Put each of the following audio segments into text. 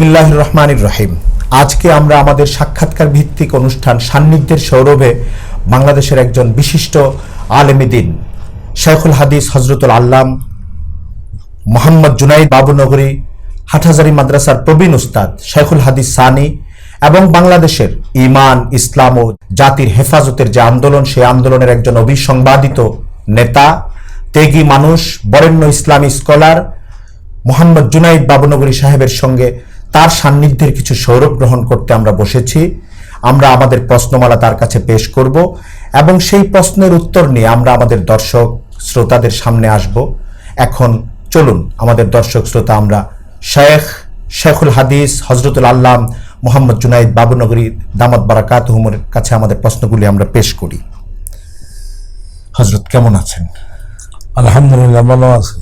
বিসমিল্লাহ রহমানির রহিম। আজকে আমরা আমাদের সাক্ষাৎকার ভিত্তিক অনুষ্ঠান সান্নিধ্যের সৌরভে বাংলাদেশের একজন বিশিষ্ট আলেমিদিন শেখুল হাদিস হজরতুল আল্লাম মোহাম্মদ জুনাইদ বাবুনগরী হাটহাজারি মাদ্রাসার প্রবীণ উস্তাদ শেখুল হাদিস সানি এবং বাংলাদেশের ইমান ইসলাম ও জাতির হেফাজতের যে আন্দোলন, সেই আন্দোলনের একজন অবিসংবাদিত নেতা, তেগী মানুষ, বরেণ্য ইসলামী স্কলার মোহাম্মদ জুনাইদ বাবুনগরী সাহেবের সঙ্গে তার সান্নিধ্যের কিছু সৌরভ গ্রহণ করতে আমরা বসেছি। আমরা আমাদের প্রশ্নমালা তার কাছে পেশ করব এবং সেই প্রশ্নের উত্তর নিয়ে আমরা আমাদের দর্শক শ্রোতাদের সামনে আসব। এখন চলুন আমাদের দর্শক শ্রোতা আমরা শেখ শেখুল হাদিস হজরতুল আল্লাম মোহাম্মদ জুনাইদ বাবুনগরী দামত বারাকাত হুমুর কাছে আমাদের প্রশ্নগুলি আমরা পেশ করি। হজরত কেমন আছেন? আলহামদুলিল্লাহ ভালো আছে।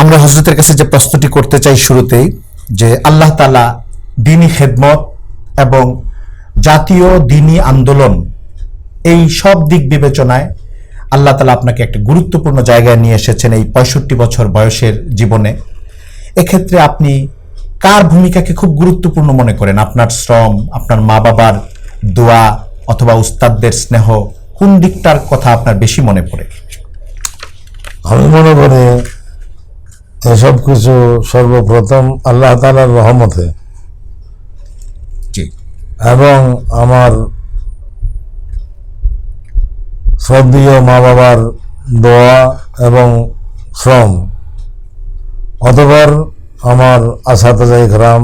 আমরা হজরতের কাছে যে প্রশ্নটি করতে চাই শুরুতেই, যে আল্লাহ তালা দিনী খেদমত এবং জাতীয় দিনী আন্দোলন, এই সব দিক বিবেচনায় আল্লাহ তালা আপনাকে একটা গুরুত্বপূর্ণ জায়গায় নিয়ে এসেছেন এই পঁয়ষট্টি বছর বয়সের জীবনে। এক্ষেত্রে আপনি কার ভূমিকাকে খুব গুরুত্বপূর্ণ মনে করেন? আপনার শ্রম, আপনার মা বাবার দোয়া অথবা উস্তাদদের স্নেহ, কোন দিকটার কথা আপনার বেশি মনে পড়ে? আমি মনে করি এসব কিছু সর্বপ্রথম আল্লাহ তালার রহমতে। এবং আমার শ্রদ্ধীয় মা বাবার দোয়া এবং শ্রম অতপর আমার আসাতাজা ইকরাম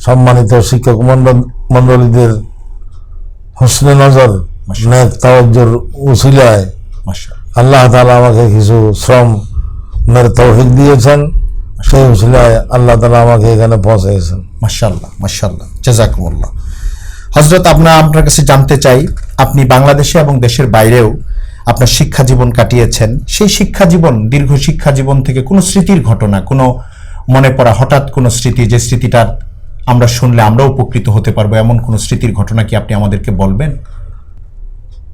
সম্মানিত শিক্ষক মন্ডল মণ্ডলীদের হোসনে নজর নেক তাওয়াজ্জুর উসিলায় আল্লাহ তালা আমাকে কিছু শ্রম মের তৌফিক দিয়েছেন সেই উসিলায় আল্লাহ তালা আমাকে এখানে পৌঁছেছেন মাশাল্লাহ মাশাল্লাহ জাজাকুমুল্লাহ। হজরত আমরা আপনার কাছে জানতে চাই আপনি বাংলাদেশে এবং দেশের বাইরেও আপনার শিক্ষা জীবন কাটিয়েছেন। সেই শিক্ষা জীবন দীর্ঘ শিক্ষা জীবন থেকে কোনো স্মৃতির ঘটনা কোনো মনে পড়া হঠাৎ কোনো স্মৃতি যে স্মৃতিটার আমরা শুনলে আমরা উপকৃত হতে পারব এমন কোনো স্মৃতির ঘটনা কি আপনি আমাদেরকে বলবেন?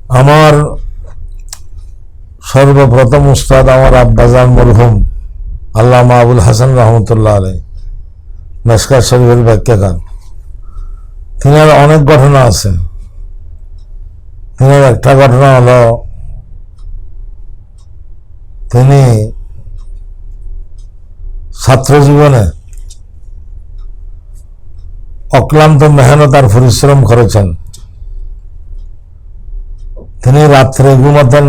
আমার সর্বপ্রথম উস্তাদ আমার আব্বাজান মরহুম, আল্লামা আবুল হাসান রহমতুল্লাহ আলাই মেসকার শরীফের ব্যাখ্যাকার তিনার অনেক ঘটনা আছে। তিনার একটা ঘটনা হলো, তিনি ছাত্র জীবনে অক্লান্ত মেহনত আর পরিশ্রম করেছেন। তিনি রাত্রে ঘুমাতেন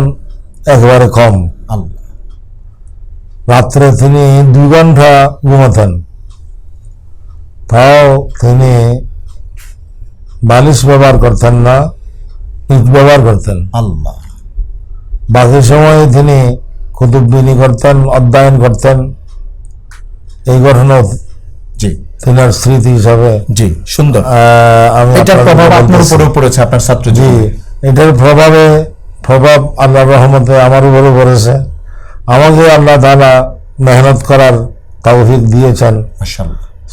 একবারে কম। আল্লাহ রাত্রে তিনি দুই ঘণ্টা ঘুমাতেন। তাও তিনি বালিশ ব্যবহার করতেন না ইট ব্যবহার করতেন। আল্লাহ বাকি সময়ে তিনি কুতুববিনী করতেন অধ্যয়ন করতেন। এই ঘটনা জি। তিনার স্মৃতি হিসাবে জি সুন্দর। এটার প্রভাব আপনার। উপরেও পড়েছে আপনার ছাত্র জি এটার প্রভাবে প্রভাব আল্লাহ রহমতে আমার উপরে পড়েছে। আমাকে আল্লাহ তালা মেহনত করার তৌফিক দিয়েছেন।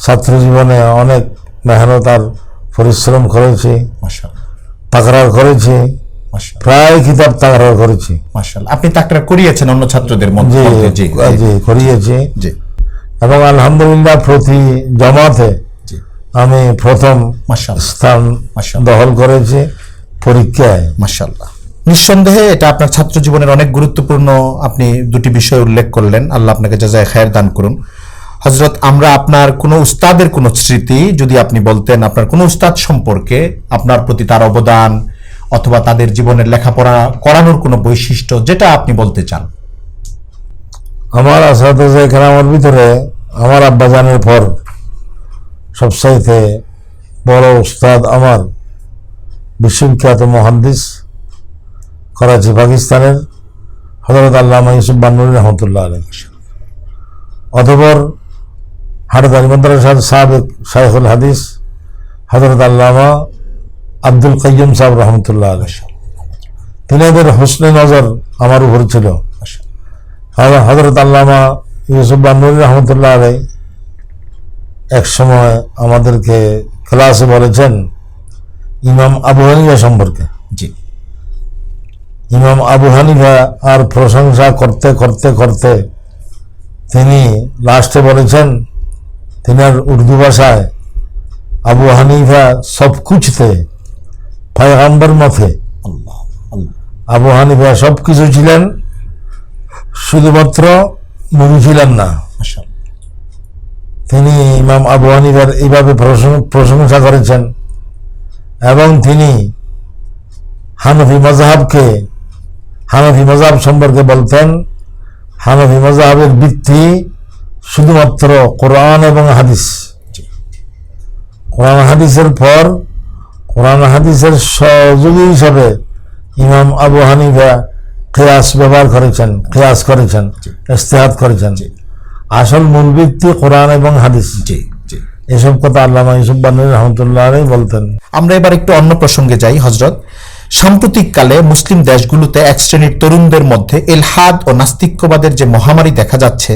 ছাত্র জীবনে অনেক মেহনত আর পরিশ্রম করেছি। তাকরার করেছি। প্রায় কিতাব তাকরার করেছি। আপনি তাকরা করিয়েছেন অন্য ছাত্রদের মধ্যে? জি করিয়েছি। এবং আলহামদুলিল্লাহ প্রতি জমাতে আমি প্রথম স্থান। দখল করেছি পরীক্ষায়। মাশাল্লাহ নিঃসন্দেহে এটা আপনার ছাত্র জীবনের অনেক গুরুত্বপূর্ণ আপনি দুটি বিষয় উল্লেখ করলেন। আল্লাহ আপনাকে জাজায় খায়ের দান করুন। হজরত আমরা আপনার কোনো উস্তাদের কোনো স্মৃতি যদি আপনি বলতেন, আপনার কোনো উস্তাদ সম্পর্কে আপনার প্রতি তার অবদান অথবা তাদের জীবনের লেখাপড়া করানোর কোনো বৈশিষ্ট্য যেটা আপনি বলতে চান? আমার আসাতে যে কেরামের ভিতরে আমার আব্বাজানের পর সবসাইতে বড় উস্তাদ আমার বিশ্ববিখ্যাত মহাদ্দিস করাচি, পাকিস্তানের হজরত আল্লামা ইউসুফ বান্নুর রহমতুল্লাহ আলী অতপর হাটদারি মাদ্রাসার সাবেক শাইখুল হাদিস হজরত আল্লামা আব্দুল কাইয়ুম সাহেব রহমতুল্লাহ আলী তিনাদের হোসনে নজর আমার উপর ছিল। হজরত আল্লামা ইউসুফ বান্নুরি রহমতুল্লাহ আলাই এক সময় আমাদেরকে ক্লাসে বলেছেন, ইমাম আবু হানিফা সম্পর্কে। জি। ইমাম আবু হানিফা আর প্রশংসা করতে করতে করতে তিনি লাস্টে বলেছেন তিনার উর্দু ভাষায় আবু হানিফা সব কুছতে পয়গম্বর মতে আবু হানিফা সব কিছু ছিলেন শুধুমাত্র নবী ছিলেন না। তিনি ইমাম আবু হানিফার এইভাবে প্রশং- প্রশংসা করেছেন এবং তিনি হানফি মজাহাবকে হানফি মজাহাব সম্পর্কে বলতেন। হানফি মজাহাবের ভিত্তি শুধুমাত্র কোরআন এবং হাদিস। কোরআন হাদিসের পর কোরআন হাদিসের সহযোগী হিসাবে ইমাম আবু হানিফা কেয়াস ব্যবহার করেছেন কেয়াস করেছেন ইস্তেহাদ করেছেন। আসল মূল ভিত্তি কোরআন এবং হাদিস। জি এসব কথা আল্লামা ইউসুফ বানী রহমতুল্লাহ বলতেন। আমরা এবার একটু অন্য প্রসঙ্গে যাই হজরত সাম্প্রতিককালে মুসলিম দেশগুলোতে এক শ্রেণির তরুণদের মধ্যে এলহাদ ও নাস্তিক্যবাদের যে মহামারী দেখা যাচ্ছে,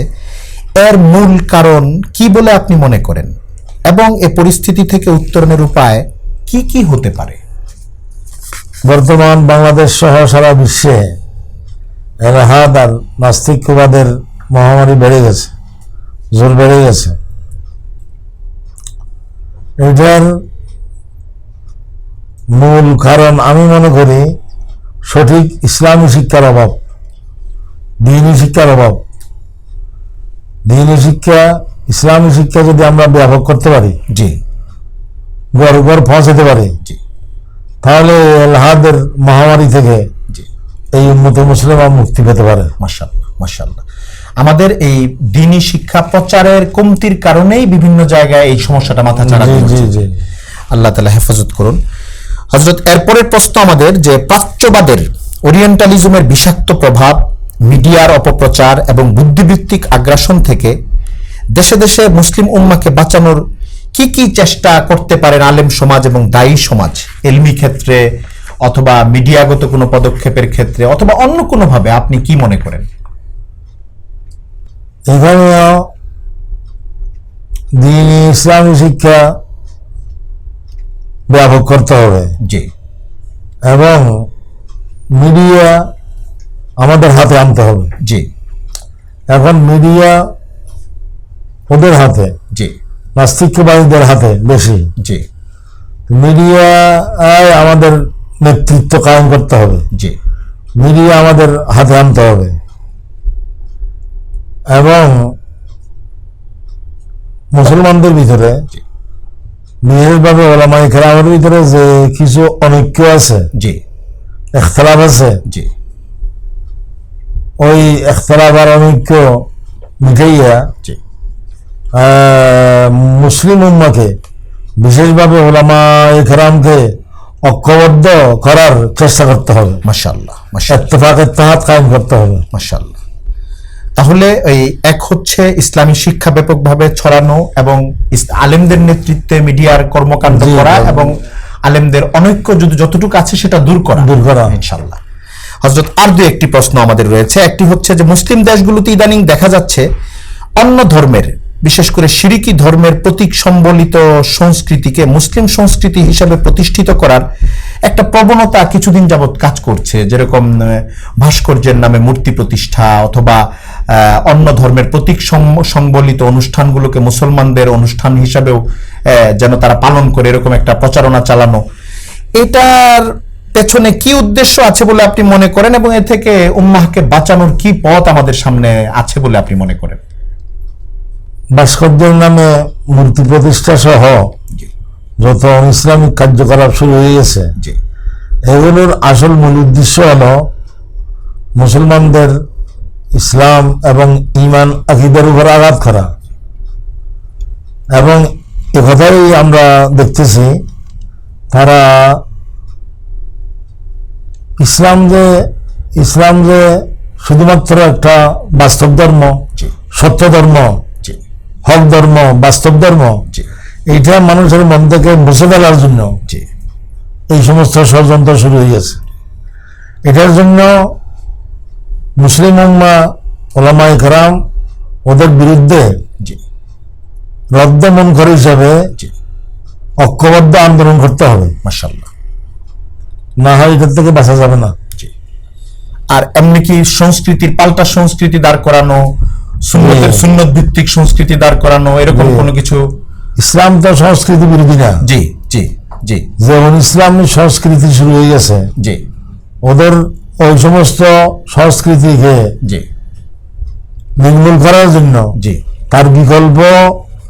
এর মূল কারণ কি বলে আপনি মনে করেন? এবং এ পরিস্থিতি থেকে উত্তরণের উপায় কি কি হতে পারে? বর্তমান বাংলাদেশ সহ সারা বিশ্বে এলাহাদ আর নাস্তিকবাদের মহামারী বেড়ে গেছে, জোর বেড়ে গেছে। এটার মূল কারণ আমি মনে করি সঠিক ইসলামী শিক্ষার অভাব দিনী শিক্ষার অভাব। দিনী শিক্ষা ইসলামী শিক্ষা যদি আমরা ব্যাপক করতে পারি জি। ঘর ঘর পৌঁছাতে পারি তাহলে এলহাদের মহামারী থেকে এই উন্নত মুসলিমা মুক্তি পেতে পারে। মাশাল্লাহ মাশাল্লাহ আমাদের এই দিনী শিক্ষা প্রচারের কমতির কারণেই বিভিন্ন জায়গায় এই সমস্যাটা মাথা চাড়া আল্লাহ তালা হেফাজত করুন। হজরত এরপরের প্রশ্ন আমাদের যে প্রাচ্যবাদের ওরিয়েন্টালিজমের বিষাক্ত প্রভাব, মিডিয়ার অপপ্রচার এবং বুদ্ধিবৃত্তিক আগ্রাসন থেকে দেশে দেশে মুসলিম উম্মাকে বাঁচানোর কি কি চেষ্টা করতে পারেন আলেম সমাজ এবং দায়ী সমাজ? এলমি ক্ষেত্রে অথবা মিডিয়াগত কোনো পদক্ষেপের ক্ষেত্রে অথবা অন্য কোনোভাবে আপনি কি মনে করেন? এখানেও দিন ইসলামী শিক্ষা ব্যাপক করতে হবে। জি। এবং মিডিয়া আমাদের হাতে আনতে হবে। জি। এখন মিডিয়া ওদের হাতে জি। নাস্তিকবাদীদের হাতে বেশি। জি। মিডিয়ায় আমাদের নেতৃত্ব কায়েম করতে হবে। জি। মিডিয়া আমাদের হাতে আনতে হবে। এবং মুসলমানদের ভিতরে জি। বিশেষভাবে ওলামাই খেলামের ভিতরে যে কিছু অনৈক্য আছে জি। এখতলাফ আছে জি। ওই এখতলাফ আর অনৈক্য মিটাইয়া জি। মুসলিম উম্মাকে বিশেষভাবে ওলামা খেরামকে ঐক্যবদ্ধ করার চেষ্টা করতে হবে। মাশাল্লাহ এত্তেফাক এত্তেহাত কায়েম করতে হবে। মাশাল্লাহ তাহলে এই এক হচ্ছে ইসলামী শিক্ষা ব্যাপকভাবে ছড়ানো এবং আলেমদের নেতৃত্বে মিডিয়ার কর্মকাণ্ড করা এবং আলেমদের অনৈক্য যদি যতটুকু আছে সেটা দূর করা। দূর করা। ইনশাল্লাহ হজরত আর দু একটি প্রশ্ন আমাদের রয়েছে। একটি হচ্ছে যে মুসলিম দেশগুলোতে ইদানিং দেখা যাচ্ছে অন্য ধর্মের বিশেষ করে সিরিকি ধর্মের প্রতীক সম্বলিত সংস্কৃতিকে মুসলিম সংস্কৃতি হিসাবে প্রতিষ্ঠিত করার একটা প্রবণতা কিছুদিন যাবৎ কাজ করছে। যেরকম ভাস্কর্যের নামে মূর্তি প্রতিষ্ঠা অথবা অন্য ধর্মের প্রতীক সম- সংবলিত অনুষ্ঠানগুলোকে মুসলমানদের অনুষ্ঠান হিসাবেও যেন তারা পালন করে, এরকম একটা প্রচারণা চালানো। এটার পেছনে কি উদ্দেশ্য আছে বলে আপনি মনে করেন এবং এ থেকে উম্মাহকে বাঁচানোর কি পথ আমাদের সামনে আছে বলে আপনি মনে করেন? ভাস্কর্যের নামে মূর্তি প্রতিষ্ঠা সহ যত ইসলামিক কার্যকলাপ শুরু হয়ে গেছে এগুলোর আসল মূল উদ্দেশ্য হল মুসলমানদের ইসলাম এবং ইমান আকিদের উপর আঘাত করা। এবং একথাই আমরা দেখতেছি তারা ইসলাম যে ইসলাম যে শুধুমাত্র একটা বাস্তব ধর্ম সত্য ধর্ম হক ধর্ম বাস্তব ধর্ম এইটা মানুষের মন থেকে মুছে ফেলার জন্য এই সমস্ত ষড়যন্ত্র শুরু হয়ে গেছে। এটার জন্য মুসলিম উম্মা ওলামাই কারাম ওদের বিরুদ্ধে রদ্দ মন করে হিসাবে ঐক্যবদ্ধ আন্দোলন করতে হবে। মাশাল্লাহ না হয় এটার থেকে বাঁচা যাবে না। আর এমনি কি সংস্কৃতির পাল্টা সংস্কৃতি দাঁড় করানো সুন্নতের সুন্নত ভিত্তিক সংস্কৃতি দাঁড় করানো এরকম কোনো কিছু? ইসলাম তো সংস্কৃতি বিরোধী না? জি জি জি। যেমন ইসলামী সংস্কৃতি শুরু হয়ে গেছে জি। ওদের ওই সমস্ত সংস্কৃতিকে জি। নির্মূল করার জন্য জি। তার বিকল্প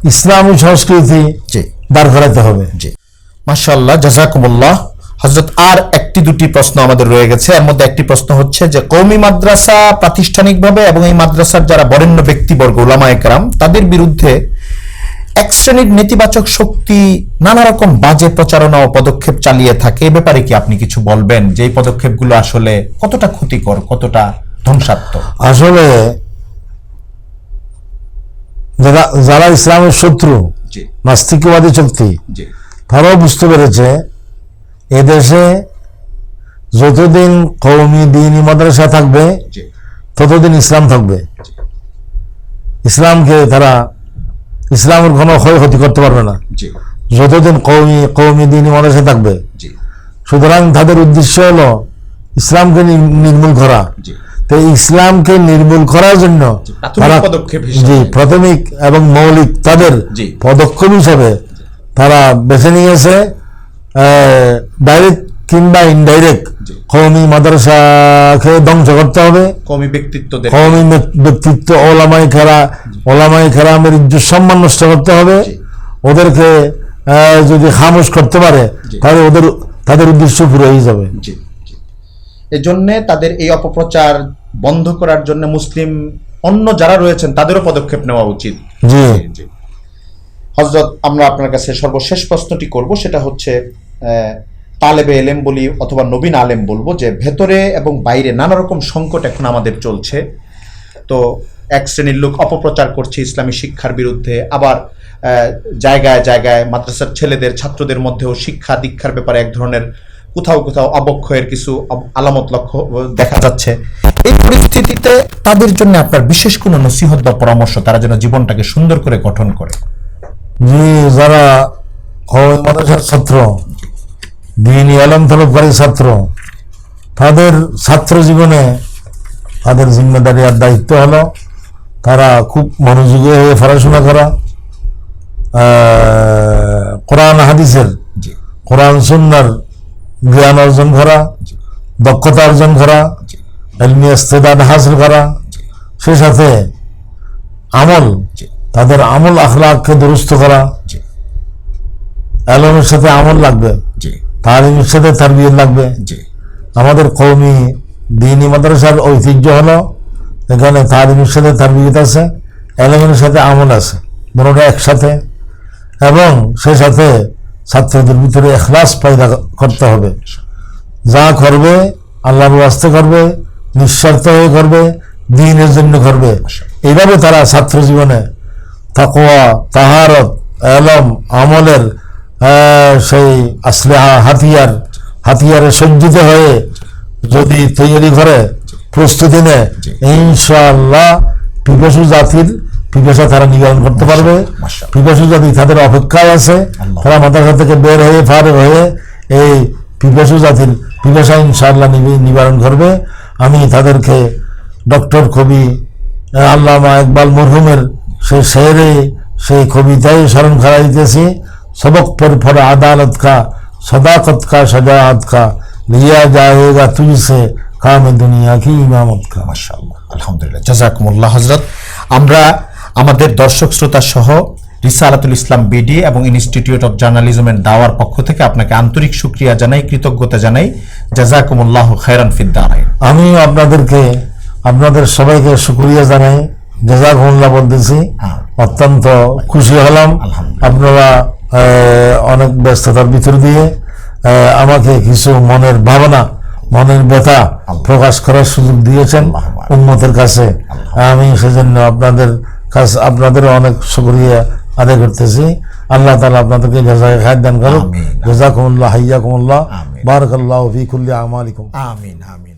ইসলামী সংস্কৃতি জি। দাঁড় করাতে হবে। জি। মাশাআল্লাহ জাজাকুমুল্লাহ হজরত আর একটি দুটি প্রশ্ন আমাদের রয়ে গেছে। এর মধ্যে একটি প্রশ্ন হচ্ছে যে কৌমি মাদ্রাসা প্রাতিষ্ঠানিকভাবে এবং এই মাদ্রাসার যারা বরেণ্য ব্যক্তিবর্গ উলামা একরাম তাদের বিরুদ্ধে এক শ্রেণির নেতিবাচক শক্তি নানা রকম বাজে প্রচারণা ও পদক্ষেপ চালিয়ে থাকে। এ ব্যাপারে কি আপনি কিছু বলবেন যে এই পদক্ষেপগুলো আসলে কতটা ক্ষতিকর কতটা ধ্বংসাত্মক? আসলে যারা যারা ইসলামের শত্রু নাস্তিকবাদী শক্তি তারাও বুঝতে পেরেছে এদেশে যতদিন কৌমি দিনী মাদ্রাসা থাকবে ততদিন ইসলাম থাকবে। ইসলামকে তারা ইসলামের কোনো ক্ষয়ক্ষতি করতে পারবে না। যতদিন কৌমি কৌমি দিনী মাদ্রাসা থাকবে। সুতরাং তাদের উদ্দেশ্য হলো ইসলামকে নির্মূল করা। তো ইসলামকে নির্মূল করার জন্য জি। প্রাথমিক এবং মৌলিক তাদের পদক্ষেপ হিসাবে তারা বেছে নিয়েছে। ডাইরেক্ট কিংবা ইনডাইরেক্ট। কৌমি মাদ্রাসাকে ধ্বংস করতে হবে। কমি ব্যক্তিত্বদের কৌমি ব্যক্তিত্ব ওলামাই খেরা ওলামাই খেরামের ইজ্জত সম্মান নষ্ট করতে হবে। ওদেরকে যদি খামোশ করতে পারে তাহলে ওদের তাদের উদ্দেশ্য পুরো হয়ে যাবে। জি জি। এজন্যে তাদের এই অপপ্রচার বন্ধ করার জন্য মুসলিম অন্য যারা রয়েছেন তাদেরও পদক্ষেপ নেওয়া উচিত। জি। জি হজরত আমরা আপনার কাছে সর্বশেষ প্রশ্নটি করব সেটা হচ্ছে তালেবে এলেম বলি অথবা নবীন আলেম বলব যে ভেতরে এবং বাইরে নানা রকম সংকট এখন আমাদের চলছে। তো এক শ্রেণির লোক অপপ্রচার করছে ইসলামী শিক্ষার বিরুদ্ধে, আবার জায়গায় জায়গায় মাদ্রাসার ছেলেদের, ছাত্রদের মধ্যেও শিক্ষা দীক্ষার ব্যাপারে এক ধরনের কোথাও কোথাও অবক্ষয়ের কিছু আলামত লক্ষ্য দেখা যাচ্ছে। এই পরিস্থিতিতে তাদের জন্য আপনার বিশেষ কোনো নসিহত বা পরামর্শ, তারা যেন জীবনটাকে সুন্দর করে গঠন করে। যে যারা মাদ্রাসার ছাত্র দিনী আলম তলবকারী ছাত্র। তাদের ছাত্র জীবনে তাদের জিম্মেদারি আর দায়িত্ব হলো তারা খুব মনোযোগী হয়ে পড়াশোনা করা। কোরআন হাদিসের কোরআন সুন্নার জ্ঞান অর্জন করা দক্ষতা অর্জন করা এলমি ইস্তেদাদ হাসিল করা। সে সাথে আমল তাদের আমল আখলাককে দুরুস্ত করা। জি। আলমের সাথে আমল লাগবে। তালিমের সাথে তারবিয়ত লাগবে। জি। আমাদের কৌমি দিনী মাদ্রাসার ঐতিহ্য হলো এখানে তালিমের সাথে তারবিয়ত আছে আলমের সাথে আমল আছে দুটোটা একসাথে। এবং সে সাথে ছাত্রদের ভিতরে এখলাস পয়দা করতে হবে। যা করবে আল্লাহর ওয়াস্তে করবে নিঃস্বার্থ হয়ে করবে দিনের জন্য করবে। এইভাবে তারা ছাত্র জীবনে তাকোয়া তাহারত এলম আমলের সেই আসলে হাতিয়ার হাতিয়ারে সজ্জিত হয়ে যদি তৈরি করে প্রস্তুতি নেয় ইনশাআল্লাহ পিপাসু জাতির পিপাসা তারা নিবারণ করতে পারবে। পিপাসু জাতি তাদের অপেক্ষায় আছে। তারা মাদ্রাসা থেকে বের হয়ে ফার হয়ে এই পিপাসু জাতির পিপাসা ইনশাআল্লাহ নিবি- নিবারণ করবে। আমি তাদেরকে ডক্টর কবি আল্লামা ইকবাল মরহুমের সেই শেরে সেই কবিতায় স্মরণ করা দিতেছি सबक पर फर अदालत का सदाकत का शजात का लिया जाएगा तुझसे काम दुनिया की इमामत का মাশাআল্লাহ আলহামদুলিল্লাহ জাজাকুমুল্লাহ হজরত আমরা আমাদের দর্শক শ্রোতা সহ রিসালাতুল ইসলাম বিডি এবং ইনস্টিটিউট অফ জার্নালিজমের দাওয়ার পক্ষ থেকে আপনাকে আন্তরিক শুক্রিয়া জানাই কৃতজ্ঞতা জানাই জাজাকুমুল্লাহ খায়রান ফিদ্দারাইন আমি আপনাদেরকে আপনাদের সবাইকে শুক্রিয়া জানাই জাজাকুমুল্লাহ বলতেছি হ্যাঁ। অত্যন্ত খুশি হলাম আলহামদুলিল্লাহ। আপনারা আহ, অনেক ব্যস্ততার ভিতর দিয়ে আমাকে কিছু মনের ভাবনা মনের ব্যথা প্রকাশ করার সুযোগ দিয়েছেন। উন্মতের কাছে। আমি সেজন্য আপনাদের কাছে আপনাদের অনেক শুক্রিয়া আদায় করতেছি। আল্লাহ তালা আপনাদেরকে জাজায় খায় দান করুক। জাজাকুমুল্লাহ হাইয়াকুমুল্লাহ। বারাকাল্লাহু ফি কুল্লি আমালিকুম। আমিন আমিন।